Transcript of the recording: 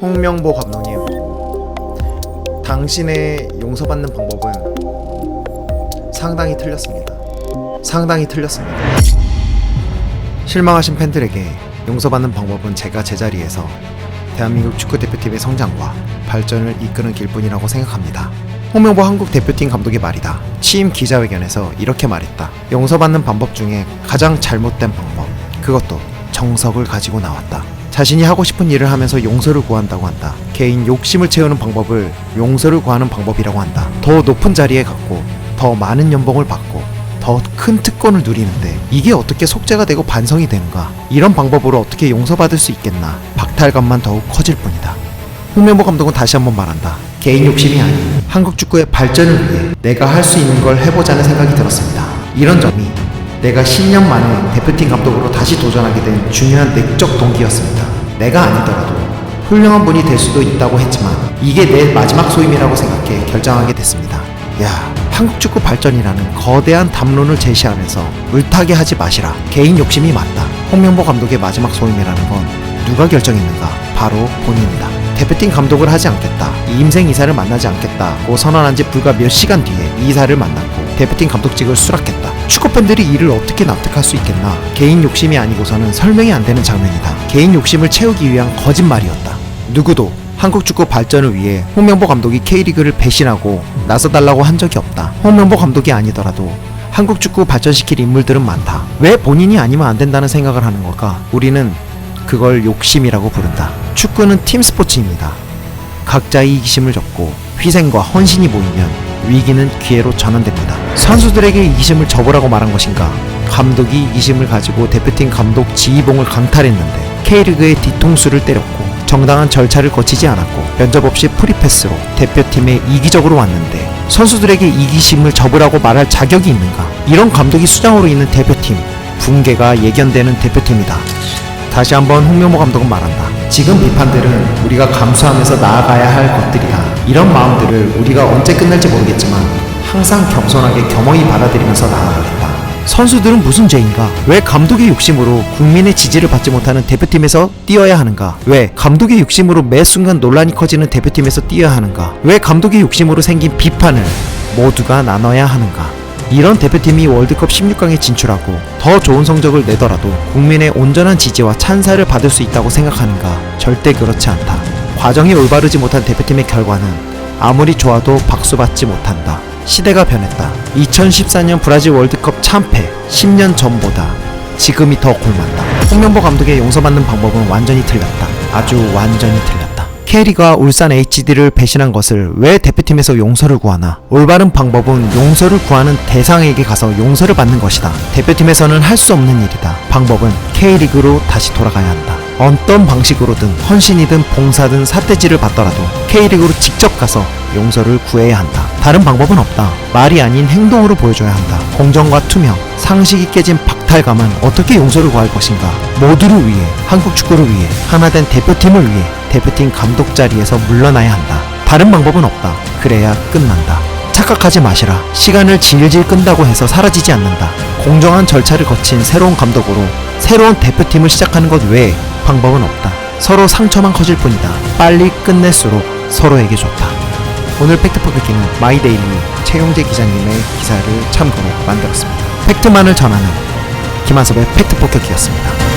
홍명보 감독님, 당신의 용서받는 방법은 상당히 틀렸습니다. 상당히 틀렸습니다. 실망하신 팬들에게 용서받는 방법은 제가 제자리에서 대한민국 축구 대표팀의 성장과 발전을 이끄는 길뿐이라고 생각합니다. 홍명보 한국 대표팀 감독의 말이다. 취임 기자회견에서 이렇게 말했다. 용서받는 방법 중에 가장 잘못된 방법. 그것도 정석을 가지고 나왔다. 자신이 하고 싶은 일을 하면서 용서를 구한다고 한다. 개인 욕심을 채우는 방법을 용서를 구하는 방법이라고 한다. 더 높은 자리에 갔고 더 많은 연봉을 받고 더 큰 특권을 누리는데 이게 어떻게 속죄가 되고 반성이 되는가? 이런 방법으로 어떻게 용서받을 수 있겠나? 박탈감만 더욱 커질 뿐이다. 홍명보 감독은 다시 한번 말한다. 개인 욕심이 아닌 한국 축구의 발전을 위해 내가 할 수 있는 걸 해보자는 생각이 들었습니다. 이런 점이 내가 10년 만에 대표팀 감독으로 다시 도전하게 된 중요한 내적 동기였습니다. 내가 아니더라도 훌륭한 분이 될 수도 있다고 했지만 이게 내 마지막 소임이라고 생각해 결정하게 됐습니다. 야, 한국 축구 발전이라는 거대한 담론을 제시하면서 물타기 하지 마시라. 개인 욕심이 맞다. 홍명보 감독의 마지막 소임이라는 건 누가 결정했는가? 바로 본인이다. 대표팀 감독을 하지 않겠다. 임생 이사를 만나지 않겠다고 선언한 지 불과 몇 시간 뒤에 이사를 만났고 대표팀 감독직을 수락했다. 축구팬들이 이를 어떻게 납득할 수 있겠나? 개인 욕심이 아니고서는 설명이 안 되는 장면이다. 개인 욕심을 채우기 위한 거짓말이었다. 누구도 한국 축구 발전을 위해 홍명보 감독이 K리그를 배신하고 나서달라고 한 적이 없다. 홍명보 감독이 아니더라도 한국 축구 발전시킬 인물들은 많다. 왜 본인이 아니면 안 된다는 생각을 하는 걸까? 우리는 그걸 욕심이라고 부른다. 축구는 팀 스포츠입니다. 각자의 이기심을 접고 희생과 헌신이 모이면 위기는 기회로 전환됩니다. 선수들에게 이기심을 접으라고 말한 것인가? 감독이 이기심을 가지고 대표팀 감독 지휘봉을 강탈했는데 K리그의 뒤통수를 때렸고 정당한 절차를 거치지 않았고 면접 없이 프리패스로 대표팀에 이기적으로 왔는데 선수들에게 이기심을 접으라고 말할 자격이 있는가? 이런 감독이 수장으로 있는 대표팀 붕괴가 예견되는 대표팀이다. 다시 한번 홍명보 감독은 말한다. 지금 비판들은 우리가 감수하면서 나아가야 할 것들이다. 이런 마음들을 우리가 언제 끝날지 모르겠지만 항상 겸손하게 겸허히 받아들이면서 나아가겠다. 선수들은 무슨 죄인가? 왜 감독의 욕심으로 국민의 지지를 받지 못하는 대표팀에서 뛰어야 하는가? 왜 감독의 욕심으로 매 순간 논란이 커지는 대표팀에서 뛰어야 하는가? 왜 감독의 욕심으로 생긴 비판을 모두가 나눠야 하는가? 이런 대표팀이 월드컵 16강에 진출하고 더 좋은 성적을 내더라도 국민의 온전한 지지와 찬사를 받을 수 있다고 생각하는가? 절대 그렇지 않다. 과정이 올바르지 못한 대표팀의 결과는 아무리 좋아도 박수받지 못한다. 시대가 변했다. 2014년 브라질 월드컵 참패 10년 전보다 지금이 더 골맞다. 홍명보 감독의 용서받는 방법은 완전히 틀렸다. 아주 완전히 틀렸다. 캐리가 울산 HD를 배신한 것을 왜 대표팀에서 용서를 구하나? 올바른 방법은 용서를 구하는 대상에게 가서 용서를 받는 것이다. 대표팀에서는 할 수 없는 일이다. 방법은 K리그로 다시 돌아가야 한다. 어떤 방식으로든 헌신이든 봉사든 사태지를 받더라도 K리그로 직접 가서 용서를 구해야 한다. 다른 방법은 없다. 말이 아닌 행동으로 보여줘야 한다. 공정과 투명, 상식이 깨진 박탈감은 어떻게 용서를 구할 것인가? 모두를 위해, 한국 축구를 위해, 하나된 대표팀을 위해 대표팀 감독 자리에서 물러나야 한다. 다른 방법은 없다. 그래야 끝난다. 착각하지 마시라. 시간을 질질 끈다고 해서 사라지지 않는다. 공정한 절차를 거친 새로운 감독으로 새로운 대표팀을 시작하는 것 외에 방법은 없다. 서로 상처만 커질 뿐이다. 빨리 끝낼수록 서로에게 좋다. 오늘 팩트포크기는 마이데일리 최용재 기자님의 기사를 참고로 만들었습니다. 팩트만을 전하는 김한섭의 팩트포크기였습니다.